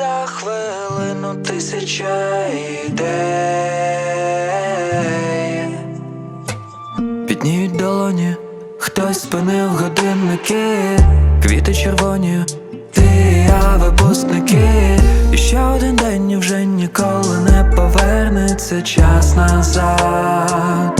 за хвилину тисяча ідей. Підніють долоні, хтось спинив годинники, квіти червоні, ти і я випускники. І ще один день і вже ніколи не повернеться час назад.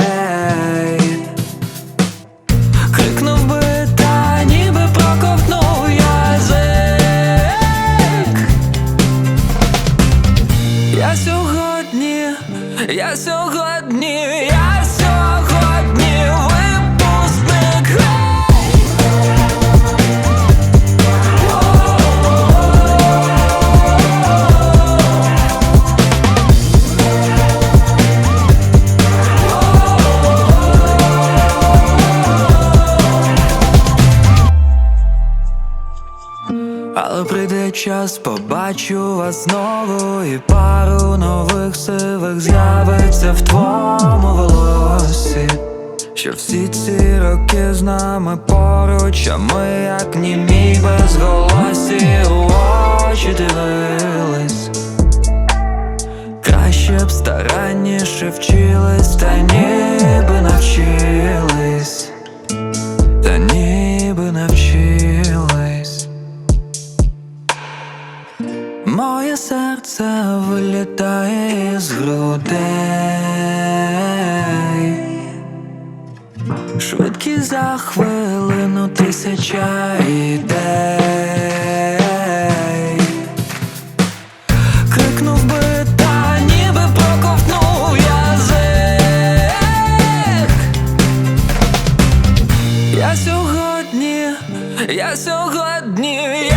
Я сьогодні, я прийде час, побачу вас знову, і пару нових сивих з'явиться в твоєму волосі. Що всі ці роки з нами поруч, а ми як німі безголосі у очі дивились. Краще б старанніше вчились, та ніби вилітає з грудей, швидкі за хвилину тисяча ідей. Крикнув я сьогодні, я сьогодні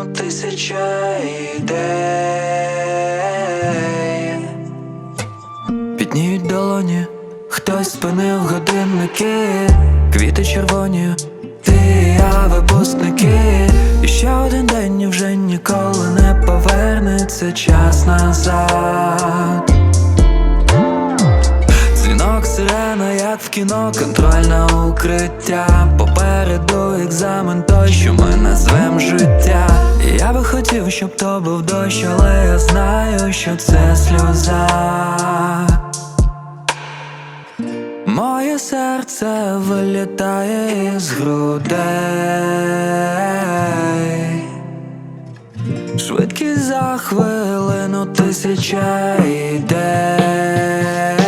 хвилину тисяча ідей. Підніють долоні, хтось спинив годинники, квіти червоні, ти і я випускники. І ще один день і вже ніколи не повернеться час назад. Дзвінок сирена, як в кіно, контрольне укриття. Попереду екзамен той, що ми назвем життя. Хотів, щоб то був дощ, але я знаю, що це сльоза. Моє серце вилітає із грудей. Швидкість за хвилину тисяча ідей.